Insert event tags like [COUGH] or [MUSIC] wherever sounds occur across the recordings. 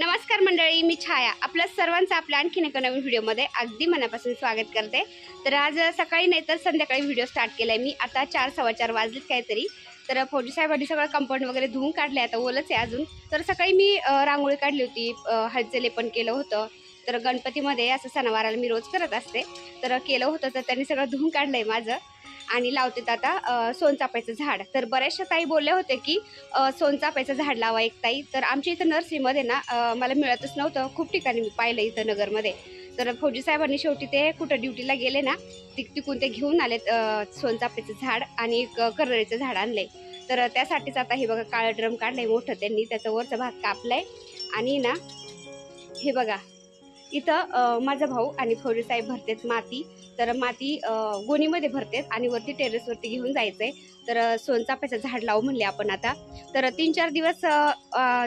नमस्कार मंडळी मी छाया. आपल्या सर्वांचं आपल्या आणखीन एका नवीन व्हिडिओमध्ये अगदी मनापासून स्वागत करते. तर आज सकाळी नाही तर संध्याकाळी व्हिडिओ स्टार्ट केला आहे मी. आता चार सव्वा चार वाजलेत काहीतरी. तर फौजी साहेबांनी सगळं कंपाऊंड वगैरे धुवून काढले आता ओलच आहे अजून. तर सकाळी मी रांगोळी काढली होती. अ, पण लेपन केलं होतं. तर गणपतीमध्ये असं सणावाराला मी रोज करत असते. तर केलं होतं तर त्यांनी सगळं धुवून काढलं आहे माझं. आणि लावतात आता सोनचाफ्याचं झाड. तर बऱ्याचशा ताई बोलले होते की सोनचाफ्याचं झाड लावा एक ताई. तर आमच्या इथं नर्सरीमध्ये ना मला मिळतच नव्हतं. खूप ठिकाणी मी पाहिलं इथं नगरमध्ये. तर फौजी साहेबांनी शेवटी ते कुठं ड्युटीला गेले ना तिक तिकून ते घेऊन आलेत सोनचाफ्याचं झाड आणि एक झाड आणलंय तर त्यासाठीच आता हे बघा काळं ड्रम काढलंय मोठं त्यांनी. त्याचा वरचा भाग कापलाय. आणि ना हे बघा इथं माझा भाऊ आणि फौजी साहेब भरतेत माती. तर माती गोणीमध्ये भरतेत आणि वरती टेरेसवरती घेऊन जायचं आहे तर सोनचाफ्याचं झाड लावू म्हणले आपण आता. तर तीन चार दिवस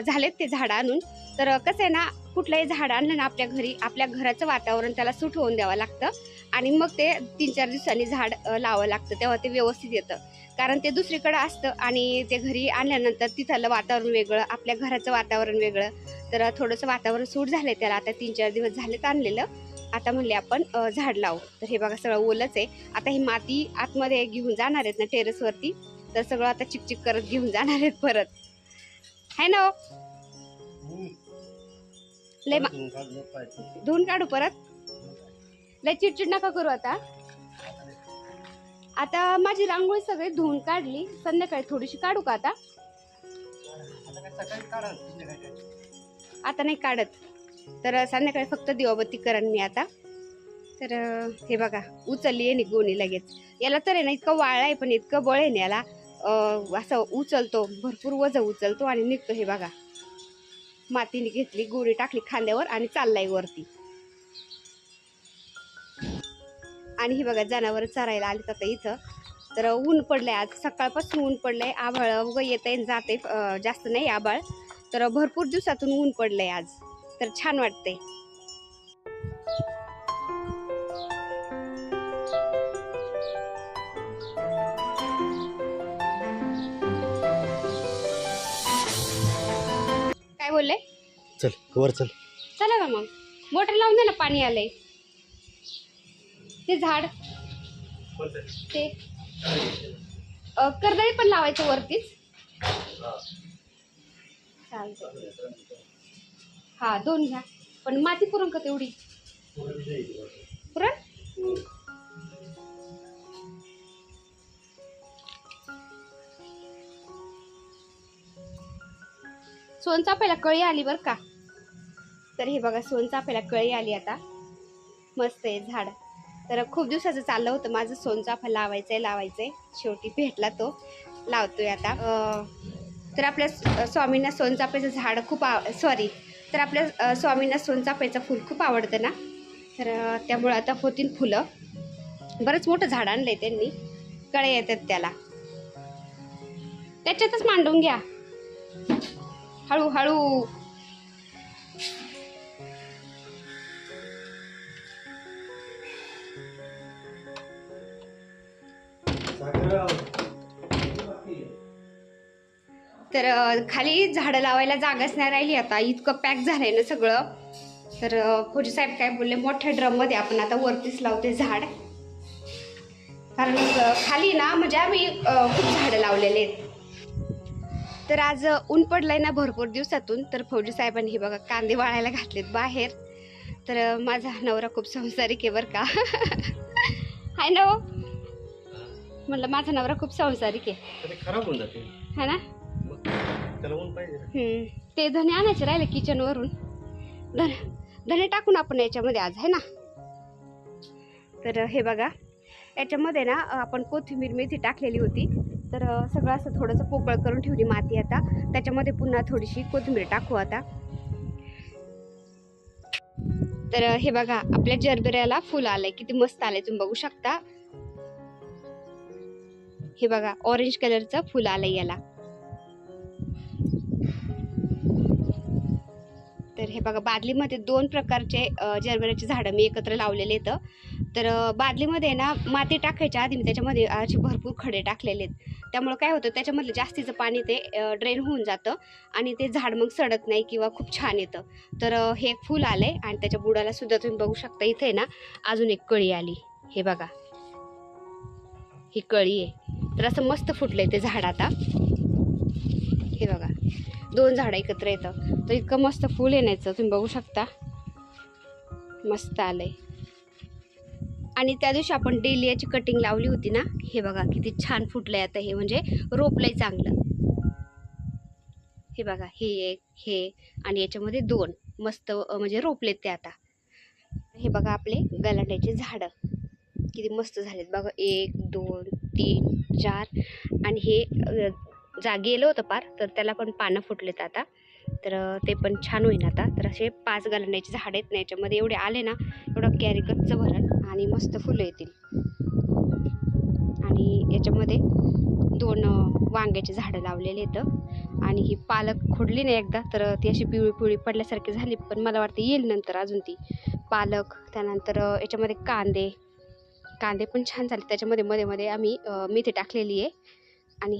झालेत ते झाडं आणून. तर कसं आहे ना कुठलंही झाड आणलं ना आपल्या घरी आपल्या घराचं वातावरण त्याला सूट होऊन द्यावं लागतं. आणि मग ते तीन चार दिवसांनी झाड लावावं लागतं तेव्हा ते व्यवस्थित येतं. कारण ते दुसरीकडं असतं आणि ते घरी आणल्यानंतर तिथलं वातावरण वेगळं आपल्या घराचं वातावरण वेगळं. तर थोडंसं वातावरण सूट झालं त्याला. आता तीन चार दिवस झालेत आणलेलं. आता म्हणले आपण झाड लावू. तर हे बघा सगळं ओलच आहे. आता ही माती आतमध्ये घेऊन जाणार आहेत ना टेरेसवरती तर सगळं आता चिकचिक करत घेऊन जाणार आहेत परत. है ना हो? लय मा- धुवून काढू परत? लय चिडचिड नका करू आता. आता माझी रांगोळी सगळी धुवून काढली. संध्याकाळी थोडीशी काढू का आता? आता नाही काढत. तर संध्याकाळी फक्त दिवाबत्ती करण मी आता. तर हे बघा उचलली आहे गोणी लगेच. याला तर आहे ना इतकं वाळा आहे पण इतकं बळ आहे ना याला. असं उचलतो भरपूर वजन उचलतो आणि निघतो हे बघा. मातीने घेतली गोणी टाकली खांद्यावर आणि चाललाय वरती. आणि हे बघा जनावर चरायला आले तर इथं. तर ऊन पडलंय आज सकाळपासून ऊन पडलंय. आभाळ येत आहे जाते जास्त नाही आभाळ. तर भरपूर दिवसातून ऊन पडलंय आज. तर छान वाटतंय. काय बोलले? चल वर चल. चला ना मग. मोटर लावून दे ना पाणी आलंय. ते झाड. ते. कर्दळी पण लावायचं वरतीच. चालतं हा दोन घ्या. पण माती पुरण का तेवढी? पुरण? सोनचाफ्याला कळी आली बरं का? तर हे बघा सोनचाफ्याला कळी आली आता. मस्त आहे झाड. तर खूप दिवसाचं चाललं होतं माझं सोनचाफा लावायचंय लावायचंय. शेवटी भेटला तो. लावतोय आता. तर आपल्या स्वामींना सोनचाफ्याचं झाड खूप आव सॉरी तर आपल्या स्वामींना सोनचाफ्याचं फूल खूप आवडतं ना? तर त्यामुळं आता होतील फुलं. बरंच मोठं झाड आहे त्यांनी. कळे येतात त्याला. त्याच्यातच मांडून घ्या. हळूहळू तर खाली झाडं लावायला जागाच नाही राहिली आता. इतकं पॅक झालंय ना सगळं. तर फौजी साहेब काय बोलले मोठ्या ड्रममध्ये आपण आता वरतीच लावते झाड. कारण खाली ना म्हणजे आम्ही खूप झाडं लावलेले आहेत. तर आज ऊन पडलंय ना भरपूर दिवसातून. तर फौजी साहेबांनी हे बघा कांदे वाळायला घातलेत बाहेर. तर माझा नवरा खूप संसारिक आहे बरं का. [LAUGHS] हाय ना म्हटलं माझा नवरा खूप संसारिक आहे. है ना? त्याला ऊन पाहिजे हम्म. ते धने आणायचे राहिले किचनवरून धन धने टाकून आपण याच्यामध्ये आज आहे ना? तर हे बघा. याच्यामध्ये ना आपण कोथिंबीर मेथी टाकलेली होती. तर सगळं असं थोडंसं पोकळ करून ठेवली माती आता. त्याच्यामध्ये पुन्हा थोडीशी कोथिंबीर टाकू आता. तर हे बघा आपल्या जरबेऱ्याला फुल आलंय. किती मस्त आलंय तुम्ही बघू शकता. हे बघा ऑरेंज कलरचं फुल आलंय याला. तर हे बघा बादलीमध्ये दोन प्रकारचे अ, झाडं मी एकत्र लावलेले आहेत. तर बादलीमध्ये ना माती टाकायच्या आधी मी त्याच्यामध्ये असे भरपूर खडे टाकलेले आहेत. त्यामुळं काय होतं त्याच्यामधलं जास्तीचं पाणी ते ड्रेन होऊन जातं आणि ते झाड मग सडत नाही किंवा खूप छान येतं. तर हे एक फूल आहे आणि त्याच्या बुडाला सुद्धा तुम्ही बघू शकता इथे ना अजून एक कळी आली. हे बघा. ही कळी आहे. तर असं मस्त फुटलंय ते झाड आता. हे बघा. दोन झाडं एकत्र येतं. तर इतकं मस्त फूल येण्याचं तुम्ही बघू शकता. मस्त आलंय. आणि त्या दिवशी आपण डेलियाची कटिंग लावली होती ना हे बघा किती छान फुटलंय आता हे म्हणजे रोपलंय चांगलं. हे बघा हे एक हे आणि याच्यामध्ये दोन मस्त म्हणजे रोपलेत ते आता. हे बघा आपले गलांड्याचे झाडं. किती मस्त झालेत. बघा एक दोन तीन चार. आणि हे जागी जा गेलं होतं पार तर त्याला पण पानं फुटलेत आता. तर ते पण छान होईन आता. तर असे पाच गालण्याचे झाड आहेत ना याच्यामध्ये एवढे आले ना एवढं कॅरी कच्च भरण आणि मस्त फुलं येतील. आणि याच्यामध्ये दोन वांग्याचे झाडं लावलेले आहेत. आणि ही पालक खोडली नाही एकदा तर ती अशी पिवळी पिवळी पडल्यासारखी झाली पण मला वाटतं येईल नंतर अजून ती पालक. त्यानंतर याच्यामध्ये कांदे. कांदे पण छान झाले. त्याच्यामध्ये मध्ये मध्ये आम्ही मेथी टाकलेली आहे. आणि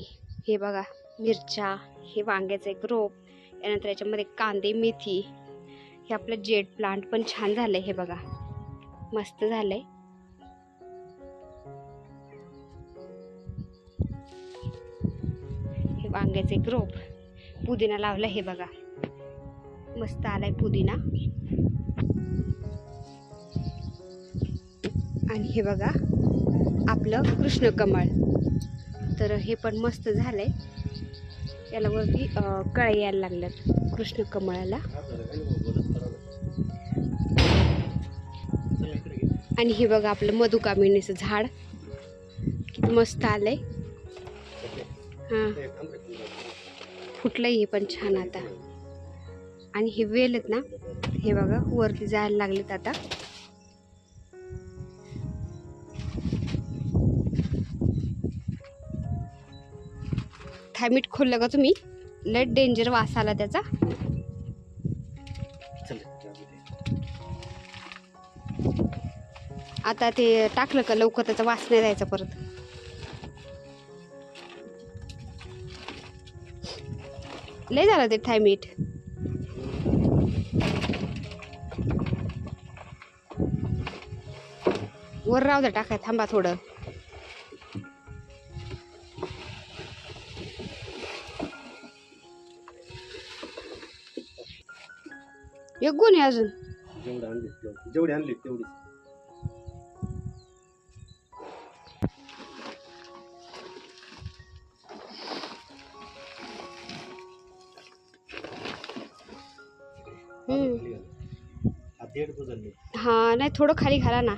हे बघा मिरच्या हे वांग्याचं एक रोप यानंतर याच्यामध्ये कांदे मेथी हे आपलं जेड प्लांट पण छान झालं हे बघा. मस्त झालंय. हे वांग्याचं एक रोप पुदिना लावला हे बघा. मस्त आलाय पुदिना. आणि हे बघा आपलं कृष्ण कमळ तर हे पण मस्त झालं आहे याला वरती कळ्या यायला लागल्यात कृष्ण कमळाला. आणि हे बघा आपलं मधुकामिनीचं झाड. किती मस्त आलंय. हां. फुटलंय हे पण छान आता. आणि हे वेल आहेत ना हे बघा वरती जायला लागलेत आता. थायमीट खोललं का तुम्ही? लय डेंजर वास आला त्याचा. चल. आता ते टाकलं का लवकर त्याचा वास नाही जायचा परत. लय झालं ते थायमीट वर राहू द्या टाकाय थांबा थोडं. एक गुण आहे अजून जेवढे आणले तेवढे जेवढे आणले तेवढे हम्म. हा दीड नाही. हा नाही थोडं खाली घाला ना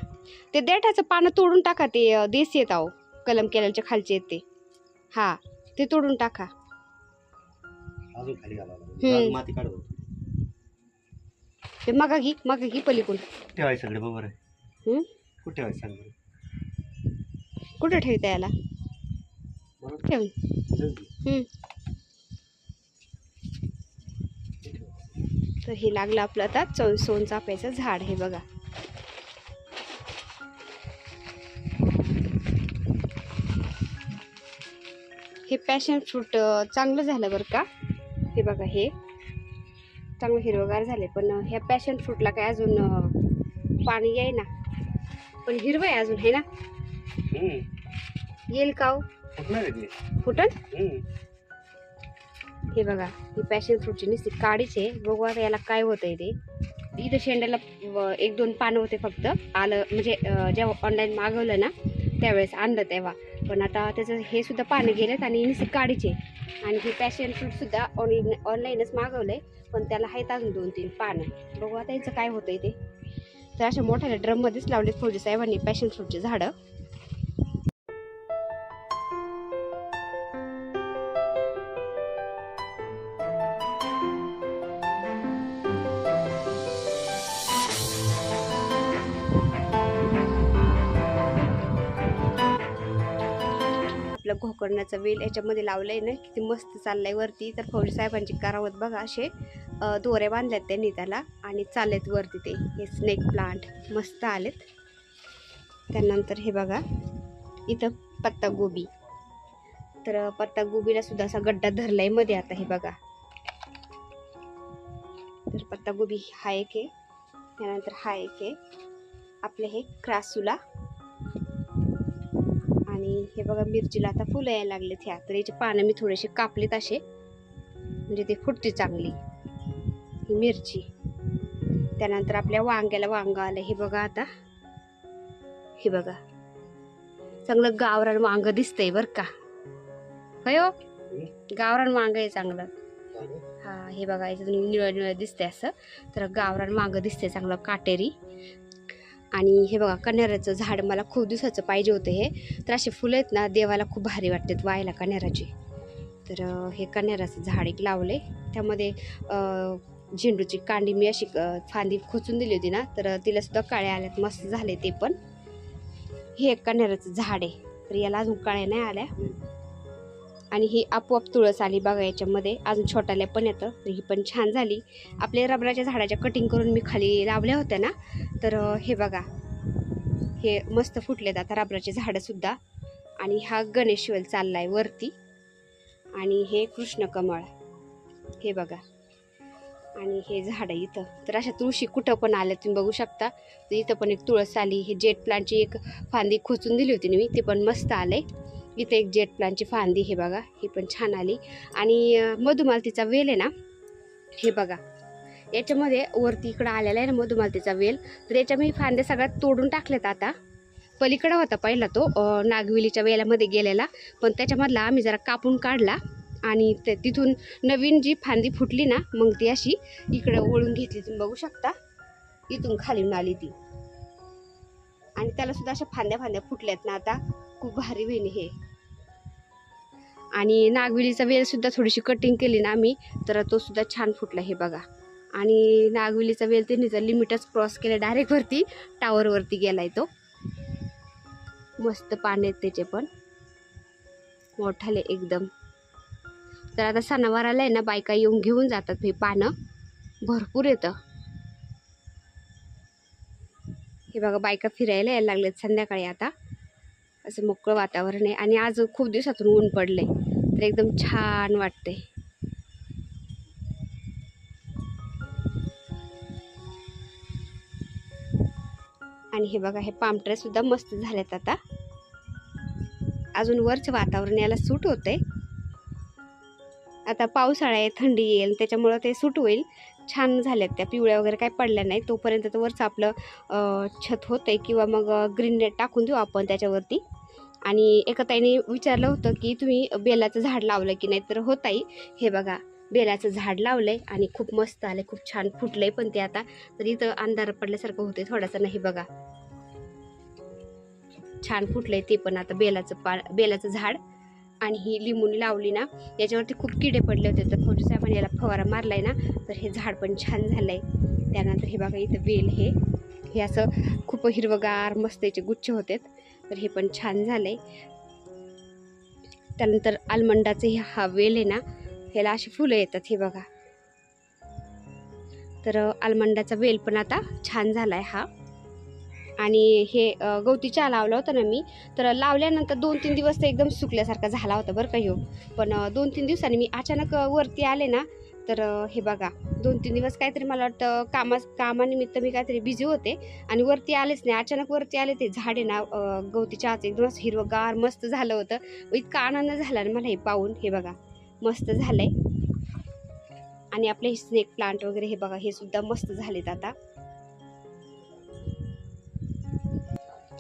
ते देठाचं पानं तोडून टाका ते अं, देसी येत आहो कलम केल्याचे खालचे येत ते हा ते तोडून टाका अजून खाली घालावं लागेल. हम्म. माती काढू ते मगा घी मगा घी पलीकडून. ठेवायचं सगळे बरोबर आहे? कुठे ठेवायचं सांग बरं कुठं ठेवता याला? बरोबर ठेव. तर हे लागलं आपलं आता चो सोनचाफ्याचं झाड हे बघा. हे पॅशन फ्रूट चांगलं झालं बरं का? हे बघा हे. चांगलं हिरवगार झाले पण ह्या पॅशन फ्रूटला काय अजून पाणी येई ना पण हिरवं आहे अजून हे ना. येईल का हो? फुटणार आहे ते. फुटन हम्म. हे बघा ही पॅशन फ्रूटची नुसती काडीच आहे बघू आता याला काय होतंय ते इथं शेंड्याला एक दोन पानं होते फक्त आलं म्हणजे जेव्हा ऑनलाईन मागवलं ना त्यावेळेस आणलं तेव्हा पण आता त्याचं हे सुद्धा पानं गेलेत आणि नुसती काढीचे आणि हे पॅशन फ्रूटसुद्धा ऑनलाईन ऑनलाईनच मागवलं आहे पण त्याला आहेत अजून दोन तीन पानं. बघू आता याचं काय आहे ते. तर अशा मोठ्या ड्रममध्येच लावलेत फौजी साहेबांनी पॅशन फ्रूटचे झाडं. आपलं वेल याच्यामध्ये लावलं आहे ना किती मस्त चाललं आहे वरती तर फौजी साहेबांची करावत बघा असे अ, दोऱ्या बांधल्यात त्यांनी त्याला आणि चाललेत वरती ते हे स्नेक प्लांट मस्त आलेत. त्यानंतर हे बघा इथं पत्तागोबी तर पत्तागोबीला सुद्धा असा गड्डा धरलायमध्ये आता हे बघा. तर पत्तागोबी हा एक आहे. त्यानंतर हा एक आहे. आपले हे क्रासूला हे बघा मिरचीला आता फुलं यायला लागलेत ह्या. तर याचे पानं मी थोडेसे कापलेत असे. म्हणजे ते फुटते चांगली. ही मिरची. त्यानंतर आपल्या वांग्याला वांग आलं. हे बघा आता. हे बघा. चांगलं गावरान वांग दिसतंय बरं का. होय हो? गावरान वांग आहे चांगलं. हा हे बघा याच्यातून निळं निळं दिसतंय असं. तर गावरान वांग दिसतंय चांगलं काटेरी. आणि हे बघा कन्हेराचं झाड मला खूप दिवसाचं पाहिजे होतं हे. तर असे फुलं आहेत ना देवाला खूप भारी वाटतात वायला कन्हेराची तर हे कन्हेराचं झाड एक लावले त्यामध्ये झेंडूची कांडी मी अशी फांदी खोचून दिली होती ना तर तिला सुद्धा काळ्या आल्यात मस्त झाले ते पण. हे एक कन्हेराचं झाड आहे. तर याला अजून काळ्या नाही आल्या. आणि ही आपोआप तुळस आली बघा याच्यामध्ये. अजून छोटाल्या पण येतं तर ही पण छान झाली. आपल्या रबराच्या झाडाच्या कटिंग करून मी खाली लावल्या होत्या ना तर हे बघा. हे मस्त फुटलेत आता रबराचे झाडंसुद्धा आणि हा गणेश चालला आहे वरती. आणि हे कृष्णकमळ. हे बघा. आणि हे झाड इथं. तर अशा तुळशी कुठं पण आल्या तुम्ही बघू शकता. तर इथं पण एक तुळस आली. हे जेट प्लांटची एक फांदी खोचून दिली होती मी ते पण मस्त आले इथं एक जेट प्लांटची फांदी हे बघा ही पण छान आली. आणि मधुमालतीचा वेल आहे ना हे बघा. याच्यामध्ये वरती इकडं आलेला आहे ना मधुमालतीचा वेल तर याच्या मी फांद्या सगळ्यात तोडून टाकल्यात आता. पलीकडं होता पहिला तो नागविलीच्या नागवेलीच्या वेलामध्ये गेलेला पण त्याच्यामधला आम्ही जरा कापून काढला आणि ते तिथून नवीन जी फांदी फुटली ना मग ती अशी इकडं वळून घेतली. तुम्ही बघू शकता इथून खालीून आली ती. आणि त्याला सुद्धा अशा फांद्या फांद्या फुटल्यात ना आता. खूप भारी होईन हे. आणि नागविलीचा वेलसुद्धा थोडीशी कटिंग केली ना आम्ही तर तो सुद्धा छान फुटला हे बघा. आणि नागविलीचा वेल त्यांनीचा जर लिमिटच क्रॉस केलं डायरेक्ट वरती टावरवरती गेलाय तो. मस्त पाने आहेत त्याचे पण. मोठाले एकदम. तर आता सणावाराला आहे ना बायका येऊन घेऊन जातात हे पानं. भरपूर येतं. हे बघा बायका फिरायला यायला लागल्यात संध्याकाळी आता. असं मोकळं वातावरण आहे. आणि आज खूप दिवसातून ऊन पडलंय. तर एकदम छान वाटते आणि हे बघा हे पामटरे सुद्धा मस्त झालेत आता. अजून वरचं वातावरण याला सूट होते आता पावसाळा आहे थंडी येईल त्याच्यामुळं ते सूट होईल. छान झाल्यात त्या पिवळ्या वगैरे काय पडल्या नाही तोपर्यंत तर वरचं आपलं छत छत आहे किंवा मग ग्रीन नेट टाकून देऊ आपण त्याच्यावरती. आणि एका ताईने विचारलं होतं की तुम्ही बेलाचं झाड लावलं की नाही? तर होताई हे बघा बेलाचं झाड लावलं आहे आणि खूप मस्त आलंय खूप छान फुटलंय पण ते आता तर इथं अंधार पडल्यासारखं होतंय थोडासा नाही बघा. छान फुटलंय ते पण आता बेलाचं पा बेलाचं झाड. आणि ही लिंबूनी लावली ना याच्यावरती खूप किडे पडले होते. तर फौजी साहेबांनी याला फवारा मारलाय ना तर हे झाड पण छान झालंय. त्यानंतर हे बघा इथं वेल हे. हे असं खूप हिरवगार मस्त याचे गुच्छ होते तर हे पण छान झालंय. त्यानंतर आलमंडाचे हे हा वेल आहे ना ह्याला अशी फुलं येतात हे बघा. तर आलमंडाचा वेल पण आता छान झालाय हा. आणि हे गवती चहा लावला होता ना मी तर लावल्यानंतर दोन तीन दिवस तर एकदम सुकल्यासारखा झाला होता बरं का ह्यो. पण दोन तीन दिवसांनी मी अचानक वरती आले ना तर हे बघा दोन तीन दिवस काहीतरी मला वाटतं कामा कामानिमित्त मी काहीतरी बिझी होते आणि वरती आलेच नाही. अचानक वरती आले ते झाडे ना गवती चहाचं एकदम हिरवगार हिरवंगार मस्त झालं होतं. इतका आनंद झाला ना मला हे पाहून हे बघा मस्त झालंय. आणि आपले स्नेक प्लांट वगैरे हे बघा हे सुद्धा मस्त झालेत आता.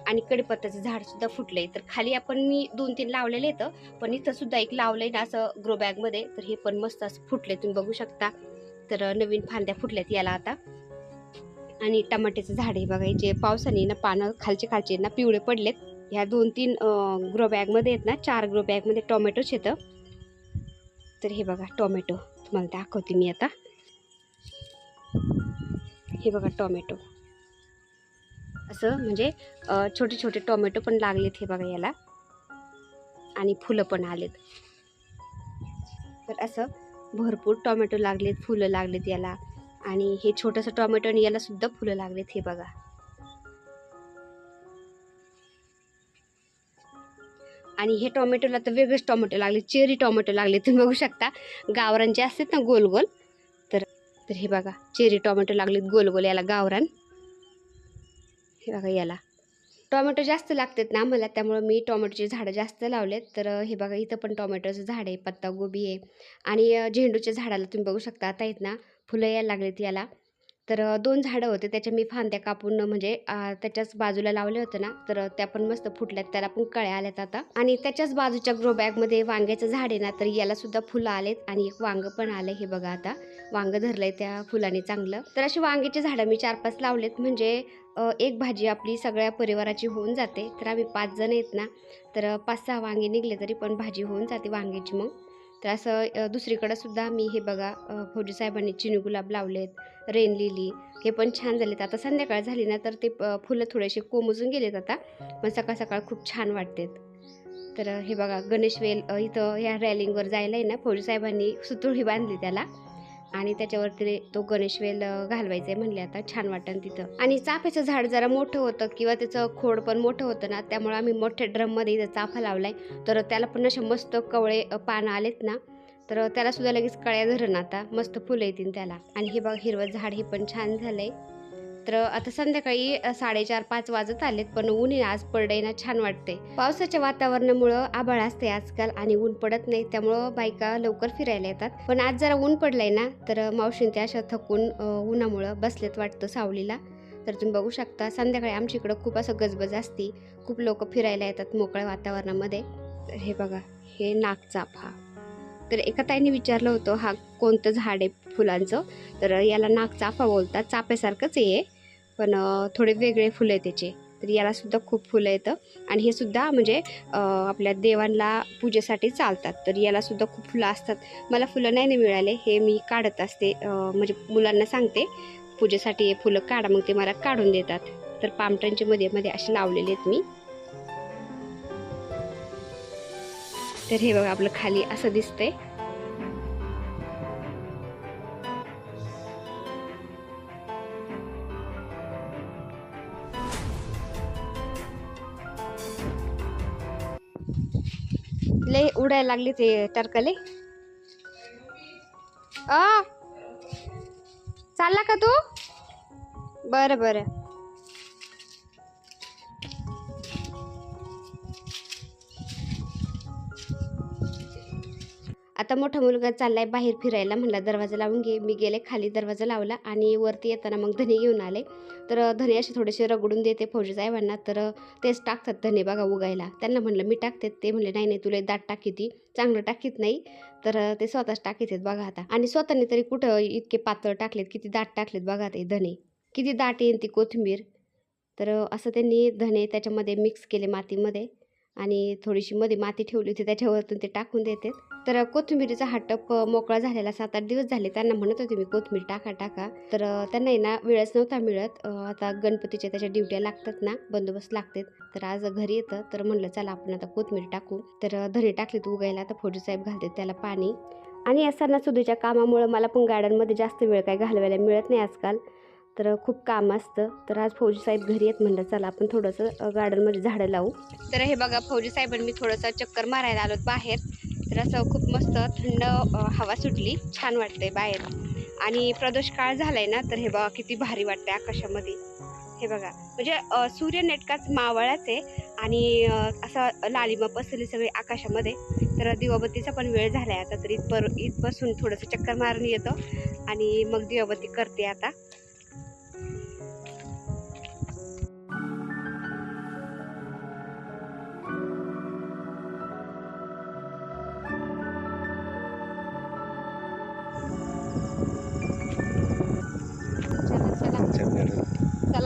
आणि कडीपत्ताचं झाड सुद्धा फुटलंय. तर खाली आपण मी दोन तीन लावलेले येतं पण इथं सुद्धा एक लावलंय ना असं ग्रो बॅगमध्ये तर हे पण मस्त असं फुटले तुम्ही बघू शकता. तर नवीन फांद्या फुटल्यात याला आता. आणि टमाट्याचं झाड हे बघा जे पावसाने ना पानं खालचे खालचे ना पिवळे पडलेत. ह्या दोन तीन ग्रो बॅगमध्ये आहेत ना चार ग्रो बॅगमध्ये टोमॅटोच येतं तर हे बघा टोमॅटो. तुम्हाला दाखवते मी आता. हे बघा टोमॅटो. असं म्हणजे छोटे छोटे टोमॅटो पण लागलेत हे बघा याला. आणि फुलं पण आलेत. तर असं भरपूर टोमॅटो लागलेत फुलं लागलेत याला. आणि हे छोटंसं टोमॅटो आणि यालासुद्धा फुलं लागलेत हे बघा. आणि हे टोमॅटोला तर वेगळेच टोमॅटो लागले चेरी टोमॅटो लागले तुम्ही बघू शकता. गावरांचे असतात ना गोल गोल तर तर हे बघा चेरी टोमॅटो लागलेत गोल गोल याला गावरान. हे बघा याला. टोमॅटो जास्त लागतात ना आम्हाला त्यामुळं मी टोमॅटोचे झाडं जास्त लावलेत. तर हे बघा इथं पण टोमॅटोचं झाड आहे पत्तागोबी आहे. आणि झेंडूच्या झाडाला तुम्ही बघू शकता आता आहेत ना फुलं यायला लागलेत याला. तर दोन झाडं होते त्याच्या मी फांद्या कापून म्हणजे त्याच्याच बाजूला लावले होते ना तर त्या पण मस्त फुटल्यात त्याला पण कळ्या आल्यात आता. आणि त्याच्याच बाजूच्या ग्रो बॅगमध्ये वांग्याचं झाड आहे ना तर याला सुद्धा फुलं आलेत आणि एक वांग पण आलं हे बघा आता. वांग धरलंय त्या फुलाने चांगलं. तर अशी वांग्याची झाडं मी चार पाच लावलेत म्हणजे एक भाजी आपली सगळ्या परिवाराची होऊन जाते. तर आम्ही पाच जण आहेत ना तर पाच सहा वांगे निघले तरी पण भाजी होऊन जाते वांग्याची मग. तर असं दुसरीकडंसुद्धा दुसरीकडं सुद्धा मी हे बघा अ, फौजी साहेबांनी चिनी गुलाब लावलेत रेन लिली हे पण छान झालेत. आता संध्याकाळ झाली ना तर ते फुलं थोडेसे कोमजून गेलेत आता पण सकाळ सकाळ खूप छान वाटतेत. तर हे बघा गणेशवेल इथं ह्या रॅलिंगवर जायला आहे ना फौजी साहेबांनी सुतुळी बांधली त्याला. आणि त्याच्यावरती तो गणेश वेल घालवायचा आहे म्हणले आता. छान वाटेल तिथं. आणि चाफ्याचं झाड जरा मोठं होतं किंवा त्याचं खोड पण मोठं होतं ना त्यामुळे आम्ही मोठ्या ड्रममध्ये इथं चाफा लावलाय. तर त्याला पण असे मस्त कवळे पानं आलेत ना तर त्याला सुद्धा लगेच कळ्या धरण आता. मस्त फुलं येतील त्याला. आणि हे बघा हिरवं झाड हे पण छान झालंय. तर आता संध्याकाळी साडेचार पाच वाजत आलेत पण ऊन आज पडलंय ना छान वाटते पावसाच्या वातावरणामुळं आभाळ असते आजकाल आणि ऊन पडत नाही त्यामुळं बायका लवकर फिरायला येतात. पण आज जरा ऊन पडलंय ना तर मावशीन त्या अशा थकून उन्हामुळं बसलेत वाटतं सावलीला. तर तुम्ही बघू शकता संध्याकाळी आमच्या इकडं खूप असं गजबज असते. खूप लोक फिरायला येतात मोकळ्या वातावरणामध्ये. तर हे बघा हे नागचाफा तर एका ताईने विचारलं होतं हा कोणतं झाड आहे फुलांचं? तर याला नागचाफा बोलतात चाफ्यासारखंच आहे पण थोडे वेगळे फुलं आहे त्याचे. तर यालासुद्धा खूप फुलं येतं. आणि हे सुद्धा म्हणजे आपल्या देवांना पूजेसाठी चालतात. तर यालासुद्धा खूप फुलं असतात. मला फुलं नाही ना मिळाले हे मी काढत असते. म्हणजे मुलांना सांगते पूजेसाठी हे फुलं काढा मग ते मला काढून देतात. तर पामटांचे मध्ये मध्ये असे लावलेले आहेत मी. तर हे बघा आपलं खाली असं दिसतंय. लय उडायला लागले ते टरकले. अ चालला का तू? बरं बरं. आता मोठा मुलगा चाललाय बाहेर फिरायला म्हणला दरवाजा लावून घे. मी गेले खाली दरवाजा लावला आणि वरती येताना मग धने घेऊन आले. तर धने असे थोडेसे रगडून देते फौजी साहेबांना. तर तेच टाकतात धने बघा उगायला. त्यांना म्हणलं मी टाकते. ते म्हणले नाही नाही तुला दाट टाकीती चांगलं टाकीत नाही. तर ते स्वतःच टाकीत आहेत बघा आता. आणि स्वतःने तरी कुठं इतके पातळ टाकलेत किती दाट टाकलेत बघा ते धने. किती दाट येईन ती कोथिंबीर. तर असं त्यांनी धने त्याच्यामध्ये मिक्स केले मातीमध्ये. आणि थोडीशी मध्ये माती ठेवली होती त्याच्यावरतून ते टाकून देते तर कोथिंबिरीचा हा टप मोकळा झालेला सात आठ दिवस झाले. त्यांना म्हणत होते मी कोथिंबीर टाका टाका. तर त्यांना आहे ना वेळच नव्हता मिळत. आता गणपतीच्या त्याच्या ड्युट्या लागतात ना बंदोबस्त लागतात. तर आज घरी येतं. तर म्हणलं चला आपण आता कोथिंबीर टाकू. तर धने टाकलीत उगायला. आता फौजी साहेब घालतात त्याला पाणी. आणि या सणासुदीच्या कामामुळं मला पण गार्डनमध्ये जास्त वेळ काय घालवायला मिळत नाही आजकाल. तर खूप काम असतं. तर आज फौजी साहेब घरी येत म्हणलं चला आपण थोडंसं गार्डनमध्ये झाडं लावू. तर हे बघा फौजी साहेबांनी मी थोडंसं चक्कर मारायला आलो बाहेर. तर असं खूप मस्त थंड हवा सुटली. छान वाटतंय बाहेर. आणि प्रदोष काळ झालाय ना तर हे बघा किती भारी वाटतंय आकाशामध्ये. हे बघा. म्हणजे सूर्य नेटकाच मावळाच आहे आणि असं लालिमा पसरली सगळी आकाशामध्ये. तर दिवाबत्तीचा पण वेळ झालाय आता तर इथपर इथपासून थोडंसं चक्कर मारून येतो. आणि मग दिवाबत्ती करते आता.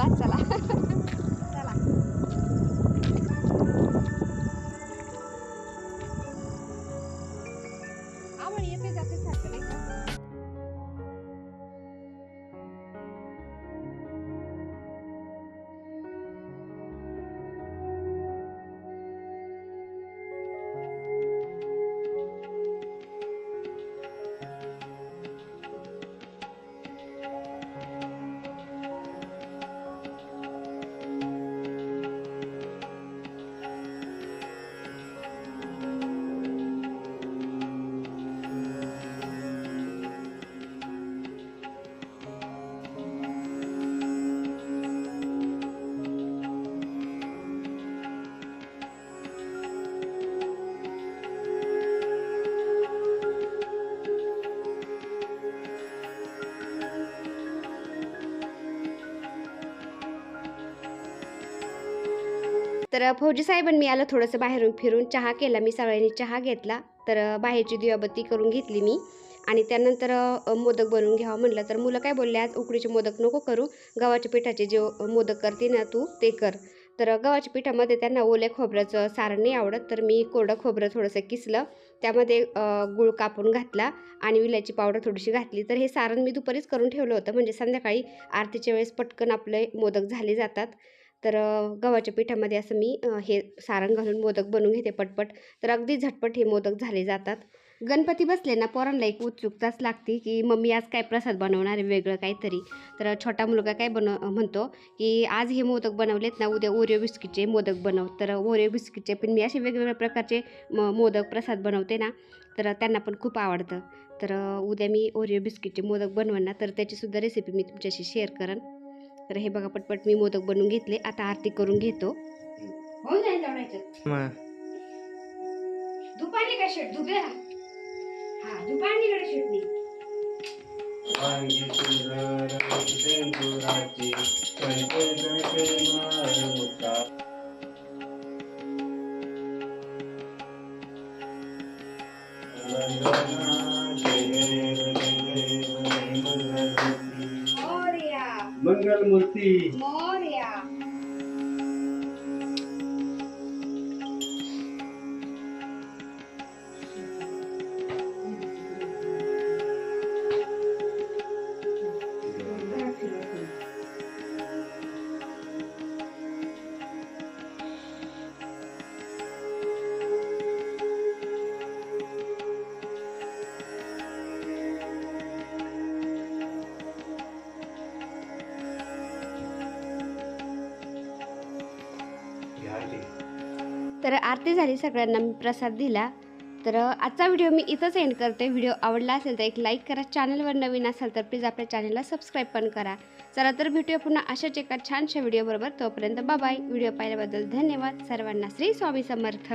चला चला चला तर फौजी साहेबांनी मी आलं थोडंसं बाहेरून फिरून चहा केला. मी सगळ्यांनी चहा घेतला. तर बाहेरची दिवाबत्ती करून घेतली मी. आणि त्यानंतर मोदक बनवून घ्यावं म्हटलं तर मुलं काय बोलले आज उकडीचे मोदक नको करू. गव्हाच्या पिठाचे जे मोदक करते ना तू ते कर. तर गव्हाच्या पिठामध्ये त्यांना ओल्या खोबऱ्याचं सारण नाही आवडत. तर मी कोरडं खोबरं थोडंसं किसलं. त्यामध्ये गुळ गूळ कापून घातला आणि विलायची पावडर थोडीशी घातली. तर हे सारण मी दुपारीच करून ठेवलं होतं. म्हणजे संध्याकाळी आरतीच्या वेळेस पटकन आपले मोदक झाले जातात. तर गव्हाच्या पिठामध्ये असं मी हे सारण घालून मोदक बनवून घेते पटपट. तर अगदी झटपट हे मोदक झाले जातात. गणपती बसले ना पोरांना एक उत्सुकताच लागते की मम्मी आज काय प्रसाद बनवणार आहे वेगळं काहीतरी? तर छोटा मुलगा काय बनव म्हणतो की आज हे मोदक बनवलेत ना उद्या ओरिओ बिस्किटचे मोदक बनव. तर ओरिओ बिस्किटचे पण मी असे वेगवेगळ्या प्रकारचे म मोदक प्रसाद बनवते ना तर त्यांना पण खूप आवडतं. तर उद्या मी ओरिओ बिस्किटचे मोदक बनवणार ना तर त्याचीसुद्धा रेसिपी मी तुमच्याशी शेअर करेन. तर हे बघा पटपट मी मोदक बनवून घेतले. आता आरती करून घेतो. हो जाईल तेवढ्याच्यात दुपारी काय शेट? दुबे? हा. कडे वांगी మూర్తి तर आरती झाली सगळ्यांना मी प्रसाद दिला. तर आजचा व्हिडिओ मी इथंच एंड करते. व्हिडिओ आवडला असेल तर एक लाईक करा. चॅनलवर नवीन असाल तर प्लीज आपल्या चॅनलला सबस्क्राईब पण करा. चला तर भेटूया पुन्हा अशाच एका छानशा व्हिडिओबरोबर तोपर्यंत बाबाय व्हिडिओ पाहिल्याबद्दल धन्यवाद. सर्वांना श्री स्वामी समर्थ.